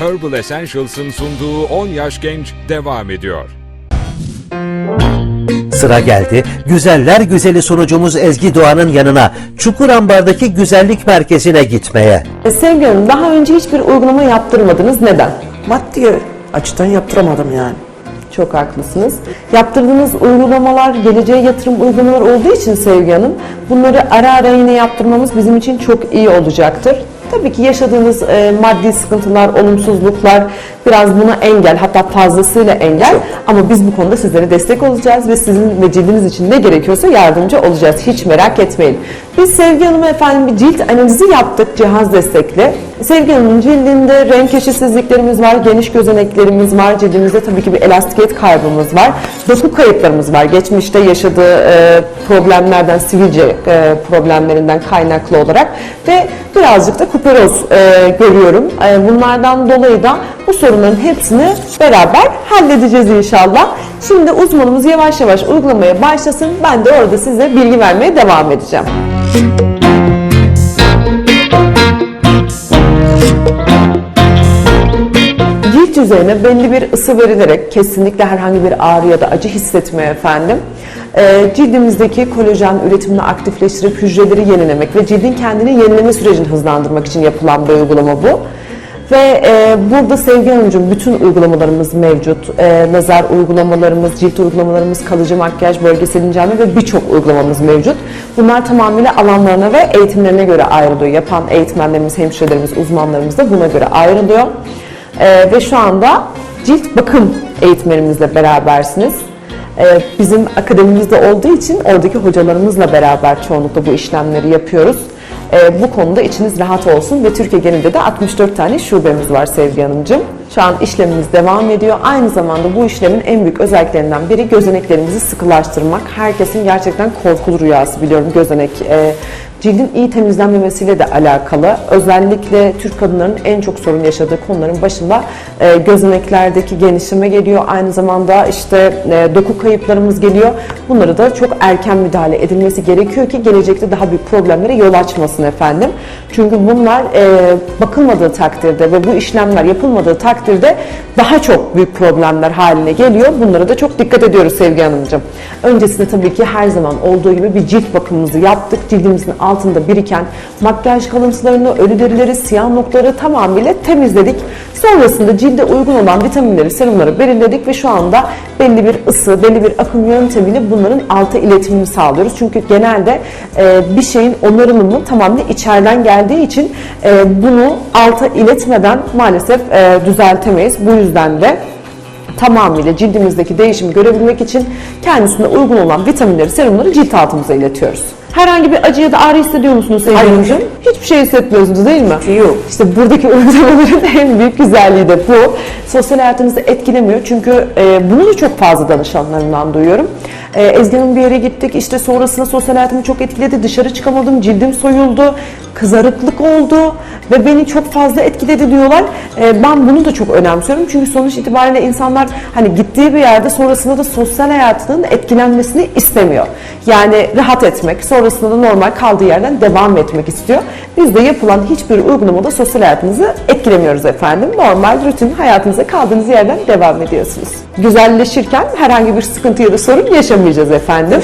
Herbal Essentials'ın sunduğu 10 Yaş Genç devam ediyor. Sıra geldi güzeller güzeli sunucumuz Ezgi Doğan'ın yanına Çukurambar'daki güzellik merkezine gitmeye. E, Sevgi Hanım daha önce hiçbir uygulama yaptırmadınız. Neden? Maddi açıdan yaptıramadım yani. Çok haklısınız. Yaptırdığınız uygulamalar geleceğe yatırım uygulamalar olduğu için Sevgi Hanım bunları ara ara yine yaptırmamız bizim için çok iyi olacaktır. Tabii ki yaşadığınız e, maddi sıkıntılar, olumsuzluklar biraz buna engel hatta fazlasıyla engel ama biz bu konuda sizlere destek olacağız ve sizin ve cildiniz için ne gerekiyorsa yardımcı olacağız. Hiç merak etmeyin. Biz Sevgi Hanım'a efendim bir cilt analizi yaptık cihaz destekli. Sevgi Hanım'ın cildinde renk eşitsizliklerimiz var, geniş gözeneklerimiz var, cildimizde tabii ki bir elastikiyet kaybımız var, doku kayıplarımız var. Geçmişte yaşadığı e, problemlerden, sivilce e, problemlerinden kaynaklı olarak ve birazcık da kuperoz e, görüyorum. E, bunlardan dolayı da bu sorunların hepsini beraber halledeceğiz inşallah. Şimdi uzmanımız yavaş yavaş uygulamaya başlasın. Ben de orada size bilgi vermeye devam edeceğim. Cilt yüzeyine belli bir ısı verilerek kesinlikle herhangi bir ağrı ya da acı hissetmeye efendim. e, cildimizdeki kolajen üretimini aktifleştirip hücreleri yenilemek ve cildin kendini yenileme sürecini hızlandırmak için yapılan bir uygulama bu. Ve e, burada Sevgi Hanımcığım bütün uygulamalarımız mevcut. E, lazer uygulamalarımız, cilt uygulamalarımız, kalıcı makyaj, bölgesel incelme ve birçok uygulamamız mevcut. Bunlar tamamıyla alanlarına ve eğitimlerine göre ayrılıyor. Yapan eğitmenlerimiz, hemşirelerimiz, uzmanlarımız da buna göre ayrılıyor. E, ve şu anda cilt bakım eğitmenimizle berabersiniz. E, bizim akademimizde olduğu için oradaki hocalarımızla beraber çoğunlukla bu işlemleri yapıyoruz. E, bu konuda içiniz rahat olsun ve Türkiye genelinde de 64 tane şubemiz var Sevgi Hanımcığım. Şu an işlemimiz devam ediyor. Aynı zamanda bu işlemin en büyük özelliklerinden biri gözeneklerimizi sıkılaştırmak. Herkesin gerçekten korkulu rüyası biliyorum gözenek. E, cildin iyi temizlenmemesiyle de alakalı. Özellikle Türk kadınlarının en çok sorun yaşadığı konuların başında e, gözeneklerdeki genişleme geliyor. Aynı zamanda işte e, doku kayıplarımız geliyor. Bunları da çok erken müdahale edilmesi gerekiyor ki gelecekte daha büyük problemlere yol açmasın efendim. Çünkü bunlar e, bakılmadığı takdirde ve bu işlemler yapılmadığı takdirde daha çok büyük problemler haline geliyor. Bunlara da çok dikkat ediyoruz Sevgi Hanımcığım. Öncesinde tabii ki her zaman olduğu gibi bir cilt bakımımızı yaptık. Cildimizin altında biriken makyaj kalıntılarını, ölü derileri, siyah noktaları tamamıyla temizledik. Sonrasında cilde uygun olan vitaminleri, serumları belirledik ve şu anda belli bir ısı, belli bir akım yöntemiyle bunların alta iletimini sağlıyoruz. Çünkü genelde e, bir şeyin onarımını tamamen içeriden geldiği için e, bunu alta iletmeden maalesef e, düzeltemeyiz. Bu yüzden de tamamıyla cildimizdeki değişimi görebilmek için kendisine uygun olan vitaminleri, serumları cilt altımıza iletiyoruz. Herhangi bir acı ya da ağrı hissediyor musunuz Sevgi Hayır. Hanımcığım? Hiçbir şey hissetmiyorsunuz değil mi? Yok. İşte buradaki uygulamaların en büyük güzelliği de bu. Sosyal hayatınızı etkilemiyor çünkü e, bunu da çok fazla danışanlarımdan duyuyorum. E, Ezgi Hanım bir yere gittik işte sonrasında sosyal hayatımı çok etkiledi. Dışarı çıkamadım, cildim soyuldu, kızarıklık oldu ve beni çok fazla etkiledi diyorlar. E, ben bunu da çok önemsiyorum çünkü sonuç itibariyle insanlar hani gittiği bir yerde sonrasında da sosyal hayatının etkilenmesini istemiyor. Yani rahat etmek, sonrasında da normal kaldığı yerden devam etmek istiyor. Biz de yapılan hiçbir uygulamada sosyal hayatınızı etkilemiyoruz efendim. Normal rutin hayatınıza kaldığınız yerden devam ediyorsunuz. Güzelleşirken herhangi bir sıkıntı ya da sorun yaşamayacağız efendim.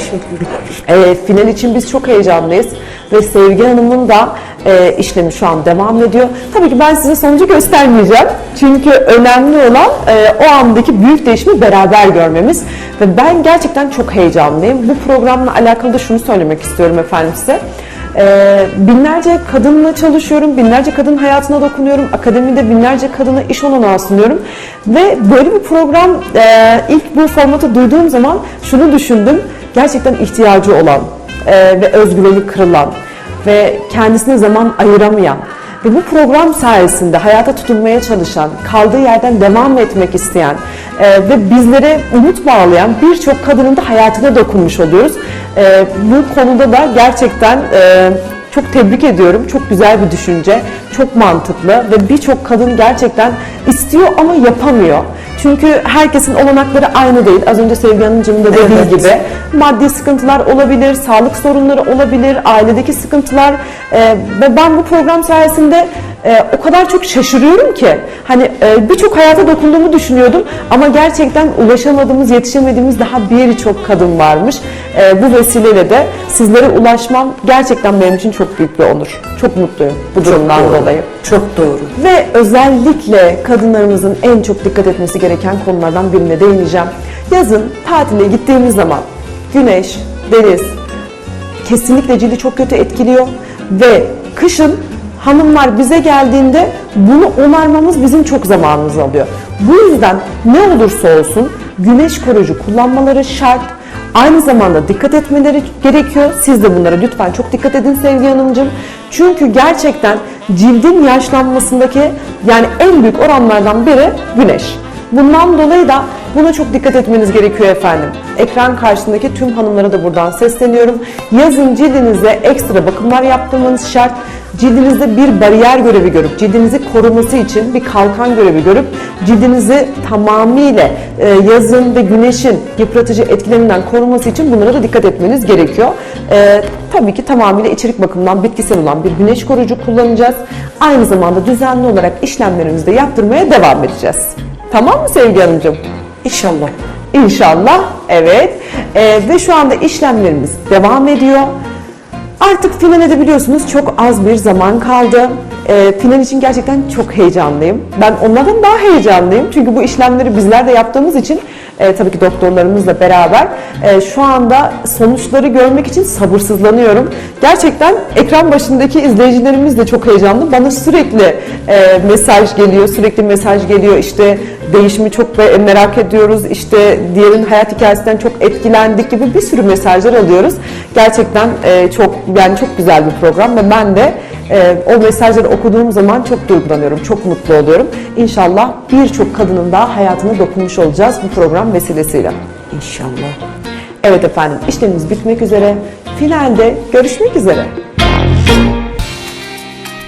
E, final için biz çok heyecanlıyız ve Sevgi Hanım'ın da e, işlemi şu an devam ediyor. Tabii ki ben size sonucu göstermeyeceğim. Çünkü önemli olan e, o andaki büyük değişimi beraber görmemiz. Ve ben gerçekten çok heyecanlıyım. Bu programla alakalı da şunu söylemek istiyorum efendim size. Ee, binlerce kadınla çalışıyorum, binlerce kadın hayatına dokunuyorum, akademide binlerce kadına iş olanağı sunuyorum ve böyle bir program e, ilk bu formatı duyduğum zaman şunu düşündüm, gerçekten ihtiyacı olan e, ve özgüveni kırılan ve kendisine zaman ayıramayan ve bu program sayesinde hayata tutunmaya çalışan, kaldığı yerden devam etmek isteyen e, ve bizlere umut bağlayan birçok kadının da hayatına dokunmuş oluyoruz. E, bu konuda da gerçekten e, çok tebrik ediyorum. Çok güzel bir düşünce, çok mantıklı ve birçok kadın gerçekten istiyor ama yapamıyor. Çünkü herkesin olanakları aynı değil. Az önce Sevgi Hanımcığım da dediği Evet. gibi maddi sıkıntılar olabilir, sağlık sorunları olabilir, ailedeki sıkıntılar e, ve ben bu program sayesinde e, o kadar çok şaşırıyorum ki hani e, birçok hayata dokunduğumu düşünüyordum ama gerçekten ulaşamadığımız, yetişemediğimiz daha birçok kadın varmış. E, bu vesileyle de sizlere ulaşmam gerçekten benim için çok büyük bir onur. Çok mutluyum bu durumdan doğru. dolayı. Çok doğru. Ve özellikle kadınlarımızın en çok dikkat etmesi gereken konulardan birine değineceğim. Yazın tatile gittiğimiz zaman güneş, deniz kesinlikle cildi çok kötü etkiliyor ve kışın hanımlar bize geldiğinde bunu onarmamız bizim çok zamanımız alıyor. Bu yüzden ne olursa olsun güneş koruyucu kullanmaları şart. Aynı zamanda dikkat etmeleri gerekiyor. Siz de bunlara lütfen çok dikkat edin Sevgi Hanımcığım. Çünkü gerçekten cildin yaşlanmasındaki yani en büyük oranlardan biri güneş. Bundan dolayı da buna çok dikkat etmeniz gerekiyor efendim. Ekran karşısındaki tüm hanımlara da buradan sesleniyorum. Yazın cildinize ekstra bakımlar yaptırmanız şart. Cildinizde bir bariyer görevi görüp, cildinizi koruması için bir kalkan görevi görüp, cildinizi tamamıyla e, yazın ve güneşin yıpratıcı etkilerinden koruması için bunlara da dikkat etmeniz gerekiyor. E, tabii ki tamamıyla içerik bakımından bitkisel olan bir güneş koruyucu kullanacağız. Aynı zamanda düzenli olarak işlemlerimizi de yaptırmaya devam edeceğiz. Tamam mı Sevgi Hanımcığım? İnşallah. İnşallah, evet. Ee, ve şu anda işlemlerimiz devam ediyor. Artık finale de biliyorsunuz çok az bir zaman kaldı. Ee, final için gerçekten çok heyecanlıyım. Ben onlardan daha heyecanlıyım. Çünkü bu işlemleri bizler de yaptığımız için e, tabii ki doktorlarımızla beraber e, şu anda sonuçları görmek için sabırsızlanıyorum. Gerçekten ekran başındaki izleyicilerimiz de çok heyecanlı. Bana sürekli e, mesaj geliyor, sürekli mesaj geliyor. İşte değişimi çok merak ediyoruz. İşte diğerin hayat hikayesinden çok etkilendik gibi bir sürü mesajlar alıyoruz. Gerçekten e, çok yani çok güzel bir program ve ben de e, o mesajları okuduğum zaman çok duygulanıyorum, çok mutlu oluyorum. İnşallah birçok kadının daha hayatına dokunmuş olacağız bu program vesilesiyle. İnşallah. Evet efendim işlemimiz bitmek üzere. Finalde görüşmek üzere.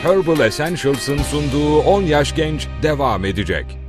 Herbal Essentials'ın sunduğu 10 Yaş Genç devam edecek.